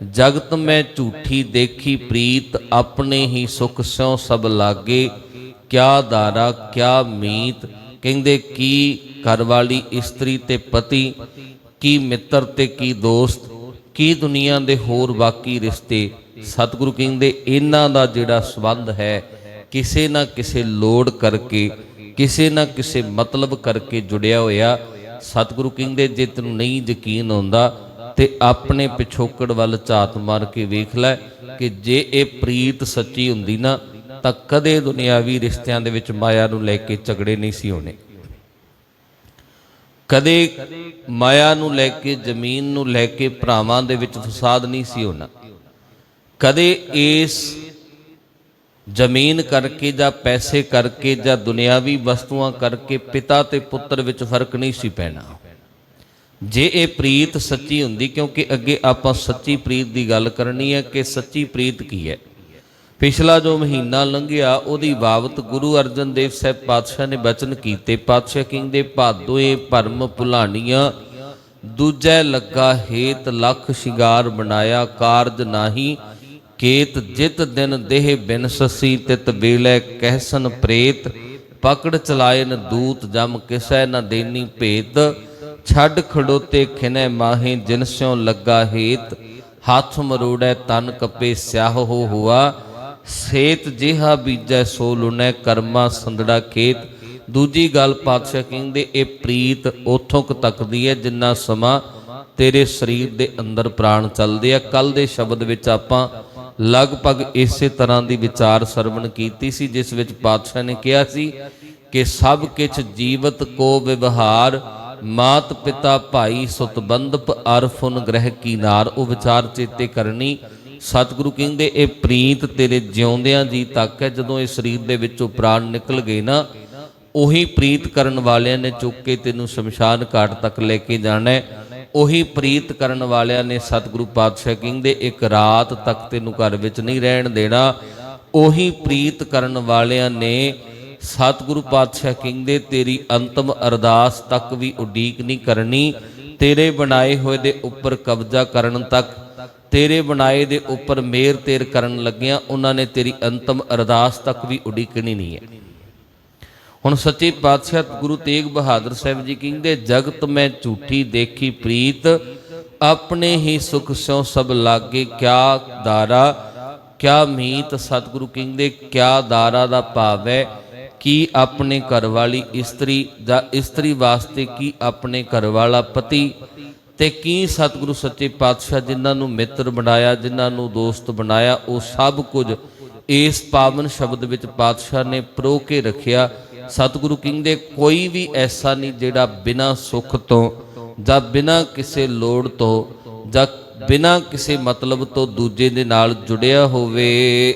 ਜਗਤ ਮੈਂ ਝੂਠੀ ਦੇਖੀ ਪ੍ਰੀਤ, ਆਪਣੇ ਹੀ ਸੁਖ ਸਿਉ ਸਭ ਲਾਗੇ। ਕਿਆ ਦਾਰਾ, ਕਿਆ ਮੀਤ, ਕਹਿੰਦੇ ਕੀ ਘਰ ਵਾਲੀ ਇਸਤਰੀ ਤੇ ਪਤੀ, ਕੀ ਮਿੱਤਰ ਤੇ ਕੀ ਦੋਸਤ, ਕੀ ਦੁਨੀਆ ਦੇ ਹੋਰ ਬਾਕੀ ਰਿਸ਼ਤੇ। ਸਤਿਗੁਰੂ ਕਹਿੰਦੇ, ਇਹਨਾਂ ਦਾ ਜਿਹੜਾ ਸੰਬੰਧ ਹੈ, ਕਿਸੇ ਨਾ ਕਿਸੇ ਲੋੜ ਕਰਕੇ, ਕਿਸੇ ਨਾ ਕਿਸੇ ਮਤਲਬ ਕਰਕੇ ਜੁੜਿਆ ਹੋਇਆ। ਸਤਿਗੁਰੂ ਕਹਿੰਦੇ, ਜੇ ਤੈਨੂੰ ਨਹੀਂ ਯਕੀਨ ਆਉਂਦਾ ਤੇ ਆਪਣੇ ਪਿਛੋਕੜ ਵੱਲ ਝਾਤ ਮਾਰ ਕੇ ਵੇਖ ਲੈ ਕਿ ਜੇ ਇਹ ਪ੍ਰੀਤ ਸੱਚੀ ਹੁੰਦੀ ਨਾ, ਤਾਂ ਕਦੇ ਦੁਨਿਆਵੀ ਰਿਸ਼ਤਿਆਂ ਦੇ ਵਿੱਚ ਮਾਇਆ ਨੂੰ ਲੈ ਕੇ ਝਗੜੇ ਨਹੀਂ ਸੀ ਹੋਣੇ। ਕਦੇ ਮਾਇਆ ਨੂੰ ਲੈ ਕੇ, ਜ਼ਮੀਨ ਨੂੰ ਲੈ ਕੇ ਭਰਾਵਾਂ ਦੇ ਵਿੱਚ ਫਸਾਦ ਨਹੀਂ ਸੀ ਹੋਣਾ। ਕਦੇ ਇਸ ਜ਼ਮੀਨ ਕਰਕੇ ਜਾਂ ਪੈਸੇ ਕਰਕੇ ਜਾਂ ਦੁਨਿਆਵੀ ਵਸਤੂਆਂ ਕਰਕੇ ਪਿਤਾ ਤੇ ਪੁੱਤਰ ਵਿੱਚ ਫ਼ਰਕ ਨਹੀਂ ਸੀ ਪੈਣਾ। ਜੇ ਇਹ ਪ੍ਰੀਤ ਸੱਚੀ ਹੁੰਦੀ, ਕਿਉਂਕਿ ਅੱਗੇ ਆਪਾਂ ਸੱਚੀ ਪ੍ਰੀਤ ਦੀ ਗੱਲ ਕਰਨੀ ਹੈ ਕਿ ਸੱਚੀ ਪ੍ਰੀਤ ਕੀ ਹੈ? ਪਿਛਲਾ ਜੋ ਮਹੀਨਾ ਲੰਘਿਆ, ਉਹਦੀ ਬਾਬਤ ਗੁਰੂ ਅਰਜਨ ਦੇਵ ਸਾਹਿਬ ਪਾਤਸ਼ਾਹ ਨੇ ਬਚਨ ਕੀਤੇ, ਪਾਤਸ਼ਾਹ ਕਹਿੰਦੇ ਭਾਦੋਏ ਭਰਮ ਭੁਲਾਣੀਆਂ, ਦੂਜੈ ਲੱਗਾ ਹੇਤ ਲੱਖ ਸ਼ਿੰਗਾਰ ਬਣਾਇਆ, ਕਾਰਜ ਨਾਹੀ ਕੇਤ ਜਿਤ ਦਿਨ ਦੇਹ ਬਿਨ ਤਿਤ ਵੇਲੇ ਕਹਿਸਨ ਪ੍ਰੇਤ, ਪਕੜ ਚਲਾਇਨ ਦੂਤ ਜਮ ਕਿਸੈ ਨ ਦੇਨੀ ਭੇਤ ਛੱਡ ਖੜੋਤੇ ਖਿਨੈ ਮਾਹੇ ਜਿਨਸਿਉ ਲੱਗਾ ਹੇਤ, ਹੱਥ ਮਰੋੜੈ ਤਨ ਕਪੇ ਸਿਆਹ ਹੋ ਹੁਆ। ਸੇਤ ਜਿਹਾ ਬੀਜੈ ਸੋ ਲੁਨੈ ਕਰਮਾ ਸੰਦੜਾ ਖੇਤ। ਦੂਜੀ ਗੱਲ ਪਾਤਸ਼ਾਹ ਕਹਿੰਦੇ, ਇਹ ਪ੍ਰੀਤ ਉਥੋਂ ਕੁ ਤੱਕਦੀ ਹੈ ਜਿੰਨਾ ਸਮਾਂ ਤੇਰੇ ਸਰੀਰ ਦੇ ਅੰਦਰ ਪ੍ਰਾਣ ਚੱਲਦੇ ਆ। ਕੱਲ ਦੇ ਸ਼ਬਦ ਵਿੱਚ ਆਪਾਂ ਲਗਭਗ ਇਸੇ ਤਰ੍ਹਾਂ ਦੀ ਵਿਚਾਰ ਸਰਵਣ ਕੀਤੀ ਸੀ, ਜਿਸ ਵਿੱਚ ਪਾਤਸ਼ਾਹ ਨੇ ਕਿਹਾ ਸੀ ਕਿ ਸਭ ਕਿਛ ਜੀਵਤ ਕੋ ਵਿਵਹਾਰ ਮਾਤ ਪਿਤਾ ਭਾਈ ਸੁਤ ਬੰਧਪ ਅਰਫੁਨ ਗ੍ਰਹਿ ਕੀ ਉਹ ਵਿਚਾਰ ਚੇਤੇ ਕਰਨੀ, ਸਤਿਗੁਰੂ ਕਹਿੰਦੇ, ਇਹ ਪ੍ਰੀਤ ਤੇਰੇ ਜਿਉਂਦਿਆਂ ਜੀ ਤੱਕ ਹੈ, ਜਦੋਂ ਇਹ ਸਰੀਰ ਦੇ ਵਿੱਚੋਂ ਪ੍ਰਾਣ ਨਿਕਲ ਗਏ ਨਾ, ਉਹੀ ਪ੍ਰੀਤ ਕਰਨ ਵਾਲਿਆਂ ਨੇ ਚੁੱਕ ਕੇ ਤੈਨੂੰ ਸ਼ਮਸ਼ਾਨ ਘਾਟ ਤੱਕ ਲੈ ਕੇ ਜਾਣਾ ਉਹੀ ਪ੍ਰੀਤ ਕਰਨ ਵਾਲਿਆਂ ਨੇ ਸਤਿਗੁਰੂ ਪਾਤਸ਼ਾਹ ਕਹਿੰਦੇ, ਇੱਕ ਰਾਤ ਤੱਕ ਤੈਨੂੰ ਘਰ ਵਿੱਚ ਨਹੀਂ ਰਹਿਣ ਦੇਣਾ। ਉਹੀ ਪ੍ਰੀਤ ਕਰਨ ਵਾਲਿਆਂ ਨੇ ਸਤਿਗੁਰੂ ਪਾਤਸ਼ਾਹ ਕਹਿੰਦੇ ਤੇਰੀ ਅੰਤਮ ਅਰਦਾਸ ਤੱਕ ਵੀ ਉਡੀਕ ਨਹੀਂ ਕਰਨੀ। ਤੇਰੇ ਬਣਾਏ ਹੋਏ ਦੇ ਉੱਪਰ ਕਬਜ਼ਾ ਕਰਨ ਤੱਕ, ਤੇਰੇ ਬਣਾਏ ਦੇ ਉੱਪਰ ਮੇਰ ਤੇਰ ਕਰਨ ਲੱਗਿਆਂ, ਉਹਨਾਂ ਨੇ ਤੇਰੀ ਅੰਤਮ ਅਰਦਾਸ ਤੱਕ ਵੀ ਉਡੀਕਣੀ ਨਹੀਂ ਹੈ। ਹੁਣ ਸੱਚੇ ਪਾਤਸ਼ਾਹ ਗੁਰੂ ਤੇਗ ਬਹਾਦਰ ਸਾਹਿਬ ਜੀ ਕਹਿੰਦੇ ਜਗਤ ਮੈਂ ਝੂਠੀ ਦੇਖੀ ਪ੍ਰੀਤ, ਆਪਣੇ ਹੀ ਸੁਖ ਸਿਉ ਸਭ ਲਾਗੇ ਕਿਆ ਦਾਰਾ, ਕਿਆ ਮੀਤ ਸਤਿਗੁਰੂ ਕਹਿੰਦੇ ਕਿਆ ਦਾਰਾ ਦਾ ਭਾਵ ਹੈ ਕੀ ਆਪਣੇ ਘਰ ਵਾਲੀ ਇਸਤਰੀ ਜਾਂ ਇਸਤਰੀ ਵਾਸਤੇ ਕੀ ਆਪਣੇ ਘਰ ਵਾਲਾ ਪਤੀ? ਤੇ ਕੀ ਸਤਿਗੁਰੂ ਸੱਚੇ ਪਾਤਸ਼ਾਹ ਜਿਨ੍ਹਾਂ ਨੂੰ ਮਿੱਤਰ ਬਣਾਇਆ, ਜਿਨ੍ਹਾਂ ਨੂੰ ਦੋਸਤ ਬਣਾਇਆ, ਉਹ ਸਭ ਕੁਝ ਇਸ ਪਾਵਨ ਸ਼ਬਦ ਵਿੱਚ ਪਾਤਸ਼ਾਹ ਨੇ ਪ੍ਰੋ ਕੇ ਰੱਖਿਆ। ਸਤਿਗੁਰੂ ਕਹਿੰਦੇ ਕੋਈ ਵੀ ਐਸਾ ਨਹੀਂ ਜਿਹੜਾ ਬਿਨਾ ਸੁੱਖ ਤੋਂ ਜਾਂ ਬਿਨਾ ਕਿਸੇ ਲੋੜ ਤੋਂ ਜਾਂ ਬਿਨਾ ਕਿਸੇ ਮਤਲਬ ਤੋਂ ਦੂਜੇ ਦੇ ਨਾਲ ਜੁੜਿਆ ਹੋਵੇ।